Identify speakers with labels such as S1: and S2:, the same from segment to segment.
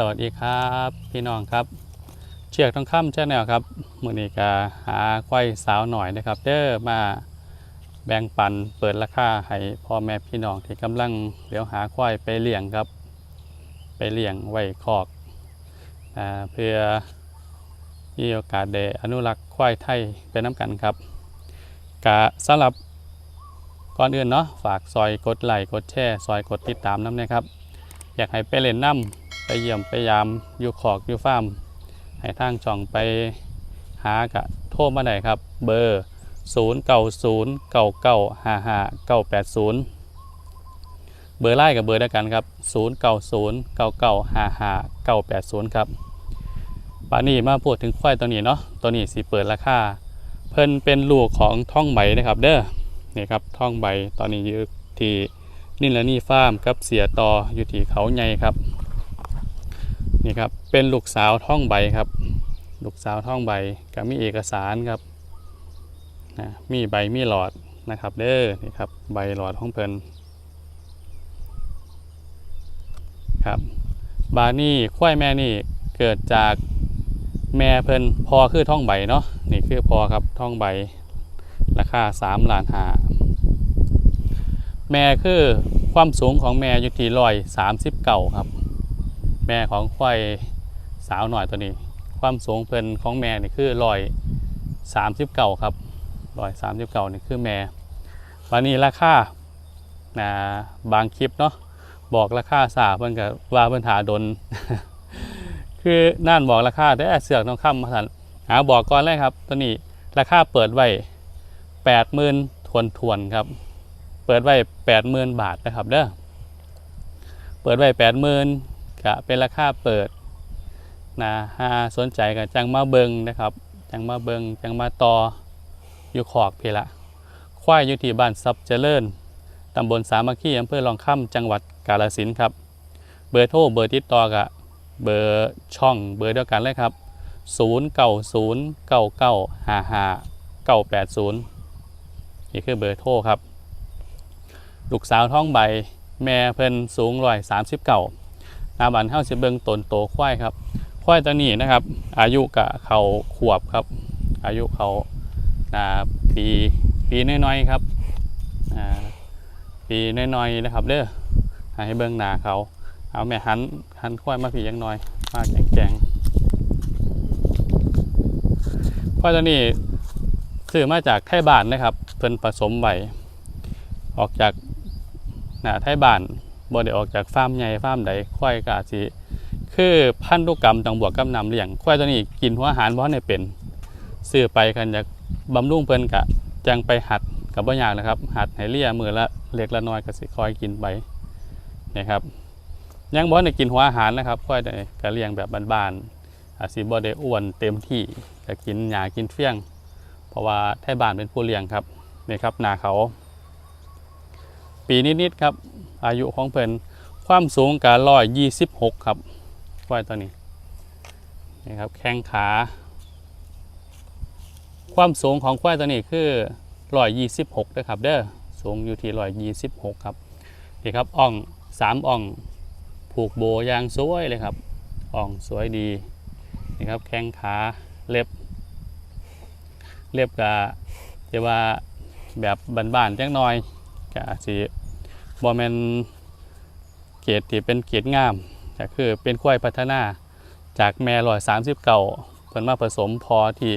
S1: สวัสดีครับพี่น้องครับ เชือกทองคำชาแนลครับมือนี้กาหาควายสาวหน่อยนะครับ เด้อมาแบ่งปันเปิดราคาให้พ่อแม่พี่น้องที่กำลังเดี๋ยวหาควายไปเลี้ยงครับ ไปเลี้ยงไว้คอกอเพื่อมีโอกาสได้อนุรักษ์ควายไทยไปน้ำกันครับกะสำหรับก่อนอื่นเนาะฝากซอยกดไลค์กดแชร์ซอยกดติดตามน้ำนะครับ อยากให้ไปเล่นน้ำ ไปเยี่ยมไปยามอยู่ขอกอยู่ฟาร์มให้ทางช่องไปหากะโทรมาได้ครับ เบอร์ 0 9 0 9 9 5 5 9 8 0 เบอร์ไล่กับเบอร์เดียวกันครับ 0 9 0 9 9 5 5 9 8 0 ครับป่านี้มาพูดถึงควายตัวนี้เนาะตัวนี้สิเปิดราคาเพิ่นเป็นลูกของท่องใบนะครับ เด้อนี่ครับท่องใบตอนนี้อยู่ที่นิละนี่ฟาร์มกับเสียต่ออยู่ที่เขาใหญ่ครับ นี่ครับเป็นลูกสาวท่องใบครับ ลูกสาวท่องใบกับมีเอกสารครับนะมีใบมีหลอดนะครับ เด้อนี่ครับใบหลอดของเพิ่นครับบานี่ควายแม่นี่เกิดจากแม่เพิ่นพอคือท่องใบเนาะนี่คือพอครับท่องใบราคา3ล้านห้าแม่คือความสูงของแม่อยู่ที่ร้อยสามสิบเก่าครับ แม่ของควายสาวหน่อยตัวนี้ ความสูงเพิ่นของแม่นี่คือร้อยสามสิบเก่าครับร้อยสามสิบเก่านี่คือแม่วันนี้ราคานะบางคลิปเนาะบอกราคาสาเพิ่นกับว่าเพิ่นหาดน คือนั่นบอกราคาแต่เสือกน้องคำมาสันหาบอกก่อนเลยครับ ตัวนี้ราคาเปิดไว้แปดหมื่นทวนทวนครับ เปิดไว้แปดหมื่นบาทนะครับเด้อเปิดไว้แปดหมื่น ก็เป็นราคาเปิดนะหาสนใจกันจังมาเบิงนะครับ จังมาเบิงจังมาต่ออยู่ขอกเพละควายอยู่ที่บ้านซับเจริญตำบลสามัคคีอำเภอรองค่ำจังหวัดกาฬสินครับ เบอร์โทรเบอร์ติดต่อกับเบอร์ช่องเบอร์เดียวกันเลยครับ 0 9 0 9 9 5 5 9 8 0 นี่คือเบอร์โทรครับ ลูกสาวท้องใบ แม่เพิ่นสูงร้อยสามสิบเก่า นาบันเท่าสิเบิงตนโตควายครับควายตัวนี้นะครับ อายุกะเขาขวบครับ อายุเขาาปีปีน้อยๆครับปีน้อยๆนะครับเด้อให้เบิงหนาเขา เอาแม่หันหันควายมาผียังน้อยมาแกงๆควายตัวนี้ซื้อมาจากไทยบ้านนะครับ เพิ่นผสมไว้ออกจากนะไทยบ้าน บ่ได้ออกจากฟาร์มใหญ่ฟาร์มใดควายก็อาจสิคือพันธุกรรมต้องบวกกับนำเลี้ยงควายตัวนี้กินหัวอาหารบ่ได้เป็นซื้อไปกันอยากบำรุงเพิ่นกะจังไปหัดกับบ่ยากนะครับ หัดให้เลียมือละเล็กละน้อยก็สิคอยกินไปนะครับยังบ่ได้กินหัวอาหารนะครับควายตัวนี้ก็เลี้ยงแบบบ้านๆอาจสิบ่ได้อ้วนเต็มที่ก็กินหญ้ากินเฟี้ยง เพราะว่าไทยบ้านเป็นผู้เลี้ยงครับนี่ครับนาเขา ปีนิดๆครับ อายุของเพิ่นความสูงกะร้อยยี่สิบหกครับควายตัวนี้นี่ครับแข้งขา ความสูงของควายตัวนี้คือร้อยยี่สิบหกนะครับเด้อสูงอยู่ที่ร้อยยี่สิบหกครับนี่ครับอ่องสามอ่องผูกโบยางสวยเลยครับอ่องสวยดีนี่ครับแข้งขาเล็บ เล็บกะจะว่าแบบบานๆจังน่อยกะสิ บอแมนเกรดที่เป็นเกรดงามก็คือเป็นควายพัฒนาจากแม่ลอยสามสิบเก่าเพิ่นมาผสมพอที่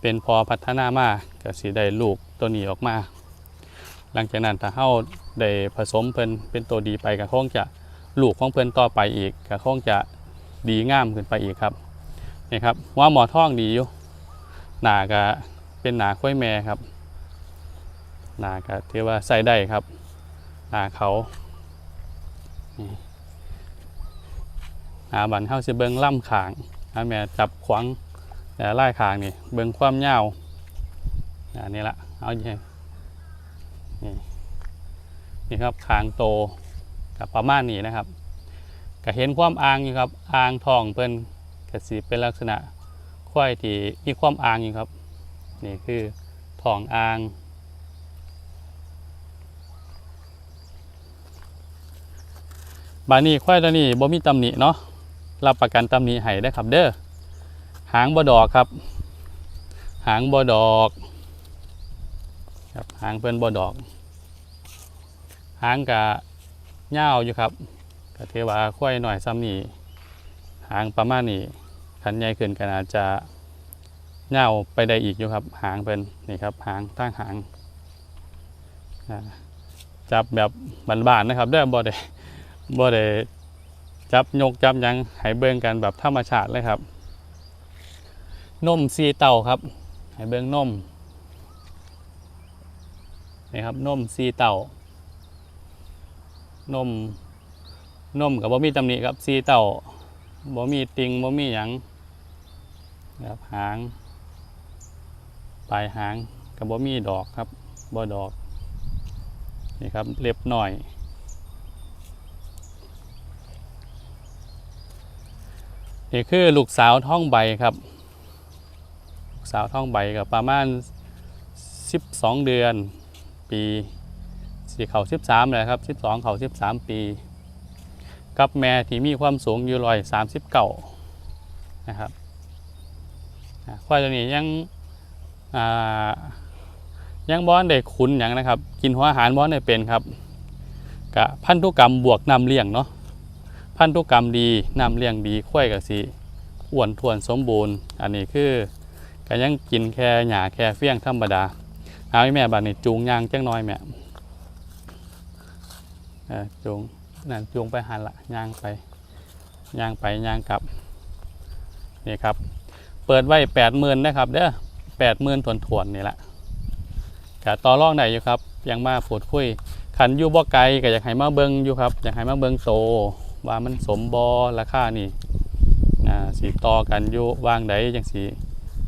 S1: เป็นพอพัฒนามาก็สิได้ลูกตัวนี้ออกมา หลังจากนั้นถ้าเฮาได้ผสมเพิ่นเป็นตัวดีไปก็คงจะลูกของเพิ่นต่อไปอีกก็คงจะดีงามขึ้นไปอีกครับนี่ครับว่าหมอท่องดีอยู่หนาก็เป็นหนาควายแม่ครับหนาก็ถือว่าใส่ได้ครับ หน้าเขานี่หน้าบันเข้าสิเบิงล่ำขางถ้าแม่จับขวางแต่ไล่ขางนี่ เบิงความยาวอันนี้ละเอาอย่นี่นี่ครับขางโตกับประมาณนี้นะครับก็เห็นความอ่างอยู่ครับอ่างทองเพิ่นกระสีเป็นลักษณะควายที่มีความอ่างอยู่ครับ นี่คือทองอ่าง บานี้ควายตัวนี้บ่มีตำหนิเนาะรับประกันตำหนิให้ได้ครับเด้อหางบ่ดอกครับ หางบ่ดอกครับหางเพิ่นบ่ดอก หางกะยาอยู่ครับก็ถือว่าค่อยหน่อยซ้ำนี่หางประมาณนี้ขันใหญ่ขึ้นก็อาจจะยาไปได้อีกอยู่ครับ หางเพิ่นนี่ครับหางตั้งหางจับแบบบานๆนะครับเด้อบ่ได้ บ่ได้จับยกจับยังให้เบิ่งกันแบบธรรมชาติเลยครับนมซีเต่าครับให้เบิ่งนมนี่ครับนมซีเต่านมนมกับบ่มีตำหนิครับซีเต่าบ่มีติงบ่มีหยังครับหาง ปลายหางกับบ่มีดอกครับบ่ดอกนี่ครับเล็บหน่อย นี่คือลูกสาวท้องใบครับ ลูกสาวท้องใบกับประมาณ 12 เดือน ปีสี่เขา13เลยครับ 12 เขา 13 ปี กับแม่ที่มีความสูงอยู่ร้อยสามสิบเก่านะครับควายตัวนี้ยังยังบอนได้ขุนอย่างนะครับ กินหัวอาหารบอนได้เป็นครับกะพันธุกรรมบวกนำเลี้ยงเนาะ พันธุกรรมดีนำเลี้ยงดีควายกับสีอ้วนท้วนสมบูรณ์ อันนี้คือก็ยังกินแค่หญ้าแค่เฟี้ยงธรรมดาเอาให้แม่บัดนี้จูงยางจังน้อยแม่จูงนั่นจูงไปหันละย่างไปย่างไปย่างกลับนี่ครับ เปิดไว้แปดหมื่นนะครับเด้อแปดหมื่นถวนถวนนี่แหละกะต่อรองได้อยู่ครับ ยังมาพูดคุยขันอยู่บ่ไกลก็อยากให้มาเบิงอยู่ครับอยากให้มาเบิงโต ว่ามันสมบอราคานี่สีต่อกันอยู่วางใดจังสี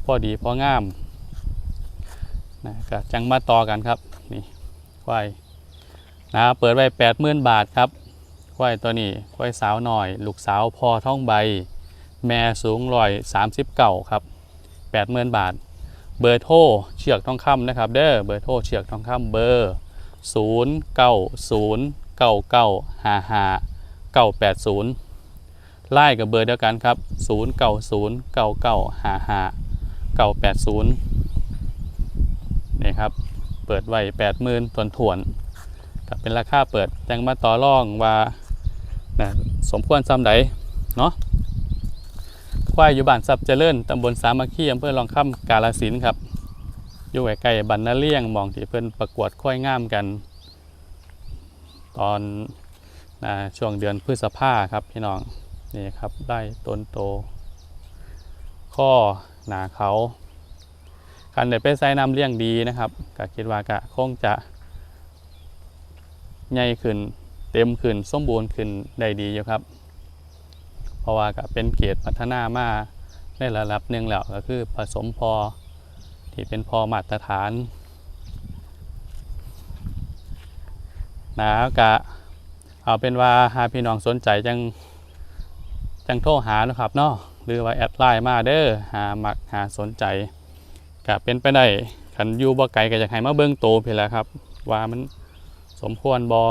S1: พอดีพองามนะก็จังมาต่อกันครับนี่ควายนะเปิดไว้แปดหมื่นบาทครับควายตัวนี้ควายสาวหน่อย ลูกสาวพอท้องใบ แม่สูงร้อยสามสิบเก่าครับแปดหมื่นบาท เบอร์โทรเชือกทองคำนะครับ เด้อเบอร์โทรเชือกทองคำเบอร์ศูนย์เก้าศูนย์เก้าเก้าห้าห้า ก้าแปดศูนย์ไล่กับเบอร์เดียวกันครับศูนย์เก้าศูนย์เก้าเก้าห้าห้าเก้าแปดศูนย์นี่ครับ เปิดไว้แปดหมื่นทวนทวนกับเป็นราคาเปิดแจ้งมาต่อรองว่านะสมควรซ้ำใดเนาะควายอยู่บ้านซับเจริญตำบลสามัคคีอำเภอรองค่ำกาลสินครับ อยู่ใกล้ๆบันนาเลี่ยงมองที่เพิ่นประกวดควายงามกัน ตอน นะช่วงเดือนพฤษภาครับพี่น้องนี่ครับได้ต้นโต ข้อหนาเขาคันเดี๋ยวไปใส่น้ำเลี้ยงดีนะครับก็คิดว่ากะคงจะใหญ่ขึ้นเต็มขึ้นสมบูรณ์ขึ้นได้ดีอยู่ครับ เพราะว่าก็เป็นเกียรติพัฒนามาในระดับหนึ่งแล้วก็คือผสมพอที่เป็นพอมาตรฐานหนะกะ เอาเป็นว่าหาพี่น้องสนใจจังจังโทรหานะครับเนาะหรือว่าแอดไลน์มาเด้อหาหมักหาสนใจก็เป็นไปได้ขันยูบ่ไกลก็อยากให้มาเบิ่งโตเพียแล้วครับ ว่ามันสมควรบอ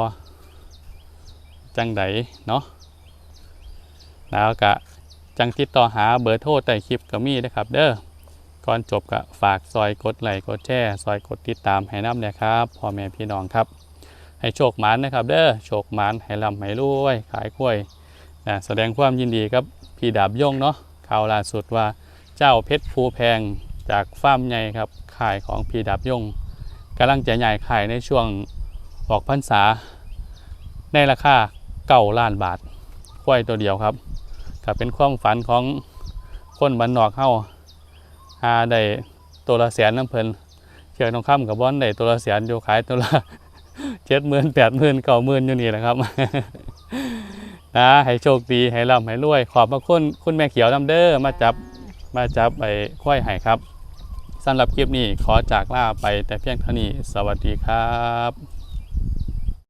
S1: จังไดเนาะแล้วก็จังติดต่อหาเบอร์โทรใต้คลิปก็มีนะครับ เด้อก่อนจบก็ฝากซอยกดไลค์กดแชร์ซอยกดติดตามให้น้ำเนี่ยครับพ่อแม่พี่น้องครับ ให้โชคหมานนะครับ เด้อโชคหมานให้ลำให้รวยขายกล้วยนะแสดงความยินดีครับพี่ดาบยงเนาะข่าวล่าสุดว่าเจ้าเพชรภูแพงจากฟาร์มใหญ่ครับขายของพี่ดาบยงกำลังจะใหญ่ขายในช่วงออกพรรษา ในราคาเก้าล้านบาทควยตัวเดียวครับก็เป็นความฝันของคนบ้านนอกเฮาหาได้ตัวละแสนน้ำเพลินเชือกทองคำกับบอนได้ตัวละแสนอยู่ขายตัวละ เจ็ดหมื่นแปดหมื่นเก้าหมื่นอยู่นี่แหละครับนะให้โชคดีให้ร่ำให้รวย ขอบพระคุณคุณแม่เขียวน้ำเด้อมาจับมาจับไอ้ควายให้ครับสำหรับคลิปนี้ขอจากลาไปแต่เพียงเท่านี้ สวัสดีครับ